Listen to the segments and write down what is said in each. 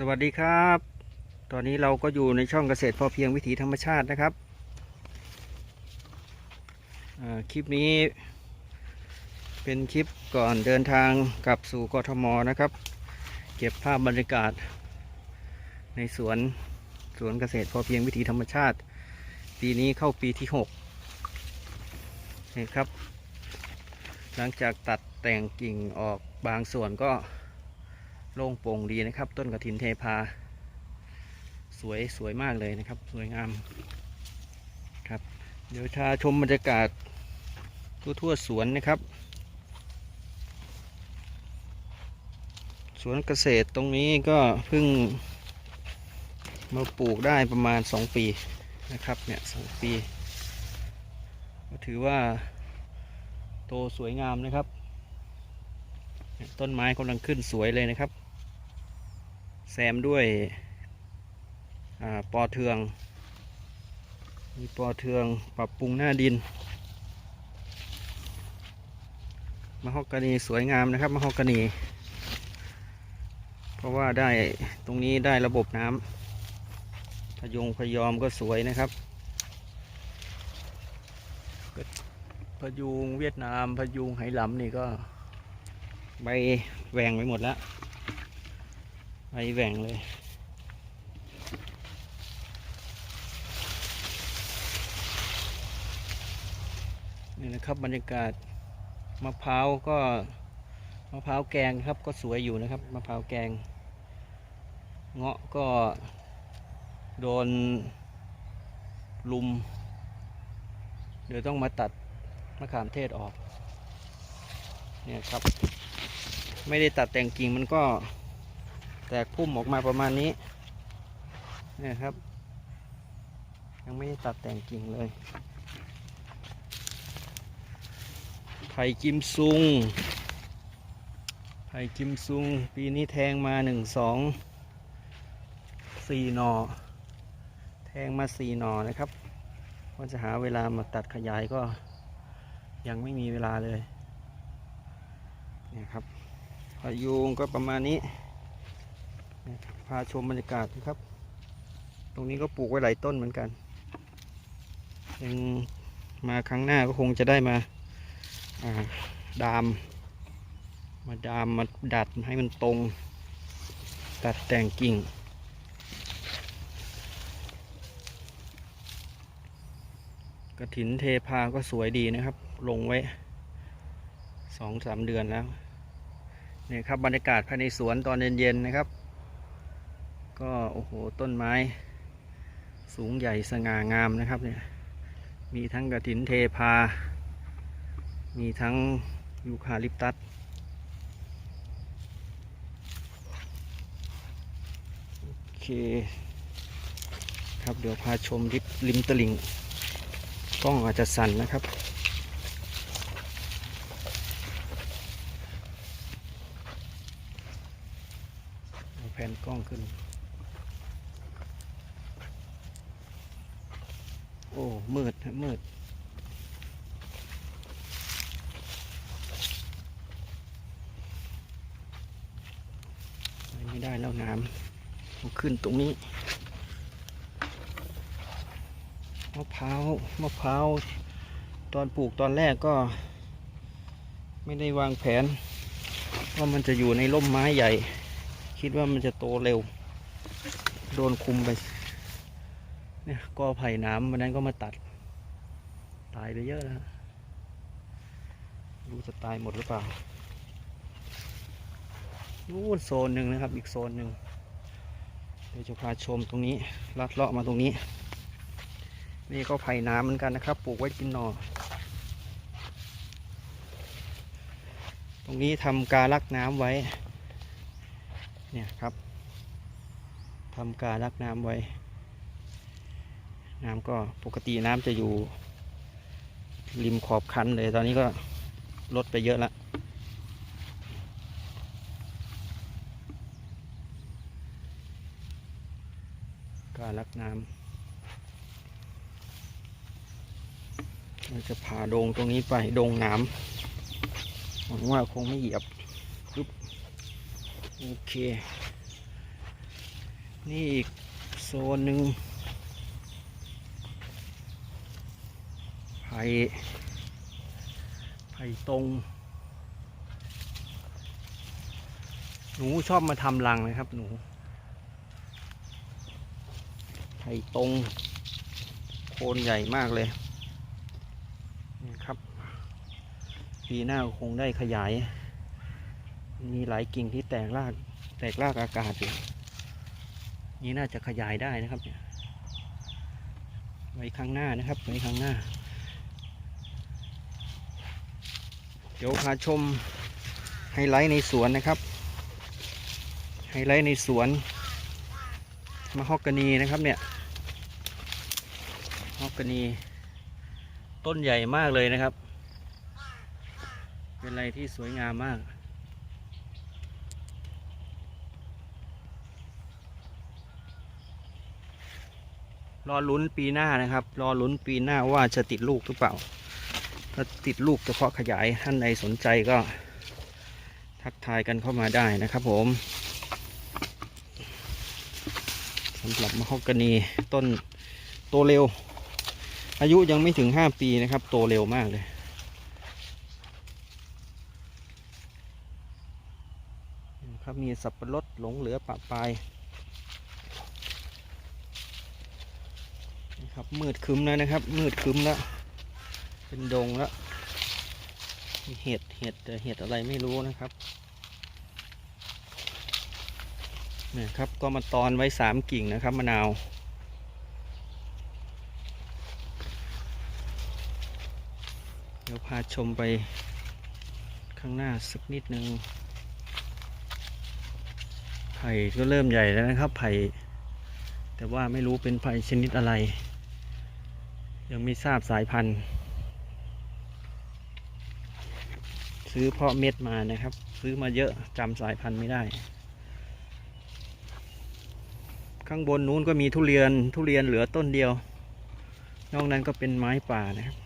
สวัสดีครับ ตอนนี้เราก็อยู่ในช่องเกษตรพอเพียงวิถีธรรมชาตินะครับ คลิปนี้เป็นคลิปก่อนเดินทางกลับสู่กทมนะครับ เก็บภาพบรรยากาศ ในสวนสวนเกษตรพอเพียงวิถีธรรมชาติ ปีนี้เข้าปีที่6นี่ครับ หลังจากตัดแต่งกิ่งออกบางส่วนก็ โล่งโปร่งดีนะครับ ต้นกระถินเทพา สวยสวยมากเลยนะครับ สวยงามครับ เดี๋ยวชาชมบรรยากาศทั่วๆสวนนะครับ สวนเกษตรตรงนี้ก็เพิ่งมาปลูกได้ประมาณ 2 ปีนะครับเนี่ยสปี ก็ถือว่า โตสวยงามนะครับ ต้นไม้กำลังขึ้นสวยเลยนะครับ แซมด้วยอปอเทือง มีปอเทืองปรับปรุงหน้าดินมะฮอกกานีสวยงามนะครับมะฮอกกานีเพราะว่าได้ตรงนี้ได้ระบบน้ำพยงพยอมก็สวยนะครับพยุงเวียดนามพยุงไหหลำนี่ก็ใบแหว่งไปหมดแล้ว ใบแหว่งเลย นี่นะครับบรรยากาศมะพร้าวก็มะพร้าวแกงครับก็สวยอยู่นะครับมะพร้าวแกง เงาะก็โดนลุม เดี๋ยวต้องมาตัดมะขามเทศออก เนี่ยครับ ไม่ได้ตัดแต่งกิ่งมันก็ แตกพุ่มออกมาประมาณนี้นี่ครับ ยังไม่ได้ตัดแต่งกิ่งเลยไผ่กิมซุงไผ่กิมซุง ปีนี้แทงมาหนึ่งสองสี่หนอแทงมาสี่หนอนะครับว่าจะหาเวลามาตัดขยายก็ยังไม่มีเวลาเลยเนี่ยครับพายุงก็ประมาณนี้ พาชมบรรยากาศนะครับ ตรงนี้ก็ปลูกไว้หลายต้นเหมือนกันยังมาครั้งหน้าก็คงจะได้มาาดาม มาดามมาดัดให้มันตรง ตัดแต่งกิ่งกระถินเทพาก็สวยดีนะครับ ลงไว้สองสามเดือนแล้วนี่ครับบรรยากาศภายในสวนตอนเย็นๆนะครับ ก็โอ้โหต้นไม้ สูงใหญ่สง่างามนะครับเนี่ยมีทั้งกระถินเทพา มีทั้งยูคาลิปตัสโอเคครับเดี๋ยวพาชมริบริมตลิ่งกล้องอาจจะสั่นนะครับเอาแผ่นกล้องขึ้น อ้มืดฮะมืดไม่ได้แล้วน้ำขึ้นตรงนี้มะพร้าวมะพร้าวตอนปลูกตอนแรกก็ ไม่ได้วางแผน ว่ามันจะอยู่ในร่มไม้ใหญ่ คิดว่ามันจะโตเร็ว โดนคุมไป เนี่ยก็ไผ่น้ำวันนั้นก็มาตัด ตายไปเยอะแล้วรู้จะตายหมดหรือเปล่านู่นโซนหนึ่งนะครับ อีกโซนหนึ่งเดี๋ยวจะพาชมตรงนี้ลัดเลาะมาตรงนี้ นี่ก็ไผ่น้ำเหมือนกันนะครับ ปลูกไว้กินหนอตรงนี้ทำการลักน้ำไว้ เนี่ยครับทำการลักน้ำไว้ น้ำก็ปกติน้ำจะอยู่ ริมขอบคันเลยตอนนี้ก็ลดไปเยอะแล้วการลักน้ำเราจะผ่าโดงตรงนี้ไปโดงน้ำหวังว่าคงไม่เหยียบปึ๊บโอเค นี่อีกโซนหนึ่ง ผ่ไผ่ตรง หนูชอบมาทำรังนะครับ หนูไผ่ตรงโคนใหญ่มากเลยนี่ครับปีหน้าคงได้ขยาย มีหลายกิ่งที่แตกรากแตกรากอากาศอยู่นี่น่าจะขยายได้นะครับเนี่ยไว้ข้างหน้านะครับไว้ข้างหน้า เดี๋ยวพาชมไฮไลท์ในสวนนะครับ ไฮไลท์ในสวนมะฮอกกานีนะครับเนี่ยมะฮอกกานี ต้นใหญ่มากเลยนะครับ เป็นอะไรที่สวยงามมากรอลุ้นปีหน้านะครับ รอลุ้นปีหน้าว่าจะติดลูกหรือเปล่า ถ้าติดลูกเฉพาะขยายท่านใดสนใจก็ ทักทายกันเข้ามาได้นะครับผมสำหรับมะฮอกกานีต้นโตเร็ว อายุยังไม่ถึง 5 ปีนะครับ โตเร็วมากเลยครับมีสับปะรดหลงเหลือปะปลายนี่ครับมืดคึ้มแล้วนะครับ มืดคึ้มแล้ว เป็นดงแล้วมีเห็ดเห็ดแต่เห็ดอะไรไม่รู้นะครับเนี่ยครับก็มาตอนไว้สามกิ่งนะครับมะนาว เดี๋ยวพาชมไปข้างหน้าสักนิดนึง ไผ่ก็เริ่มใหญ่แล้วนะครับ ไผ่ แต่ว่าไม่รู้เป็นไผ่ชนิดอะไร ยังไม่ทราบสายพันธุ์ ซื้อเพาะเม็ดมานะครับ ซื้อมาเยอะจำสายพันธุ์ไม่ได้ ข้างบนนู้นก็มีทุเรียนทุเรียนเหลือต้นเดียว นอกนั้นก็เป็นไม้ป่านะครับ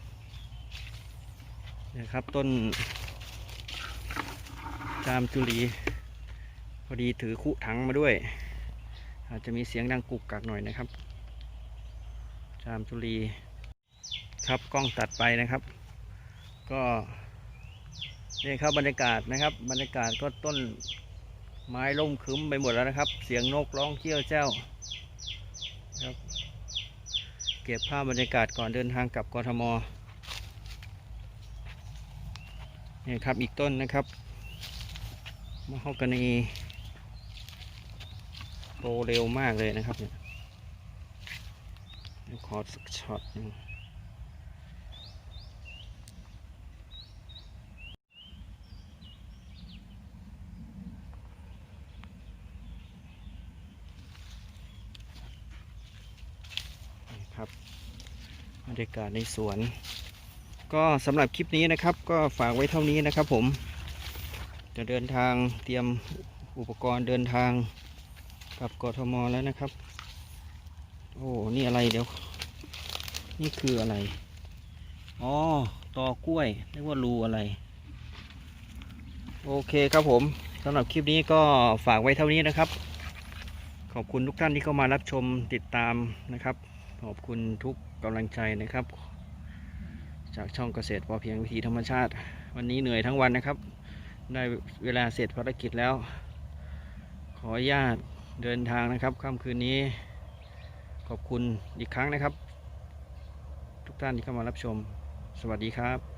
นะครับต้นจามจุลีพอดีถือคุถังมาด้วย อาจจะมีเสียงดังกุกกักหน่อยนะครับ จามจุลีครับกล้องตัดไปนะครับ ก็ นี่ครับบรรยากาศนะครับ บรรยากาศก็ต้นไม้ร่มคึ้มไปหมดแล้วนะครับ เสียงนกร้องเจี้ยวเจ้าครับเก็บภาพบรรยากาศก่อนเดินทางกลับกทมนี่ครับอีกต้นนะครับมะฮอกกานีโตเร็วมากเลยนะครับเนี่ยขอสักช็อตหนึง บรรยากาศในสวน ก็สำหรับคลิปนี้นะครับ ก็ฝากไว้เท่านี้นะครับผม จะเดินทางเตรียมอุปกรณ์เดินทางกลับกทมแล้วนะครับ โอ้นี่อะไรเดี๋ยว นี่คืออะไรอ๋อตอกล้วยเรียกว่ารูอะไร โอเคครับผมสำหรับคลิปนี้ก็ฝากไว้เท่านี้นะครับ ขอบคุณทุกท่านที่เข้ามารับชมติดตามนะครับ ขอบคุณทุกกำลังใจนะครับ จากช่องเกษตรพอเพียงวิถีธรรมชาติ วันนี้เหนื่อยทั้งวันนะครับ ได้เวลาเสร็จภารกิจแล้ว ขออนุญาตเดินทางนะครับค่ำคืนนี้ ขอบคุณอีกครั้งนะครับ ทุกท่านที่เข้ามารับชม สวัสดีครับ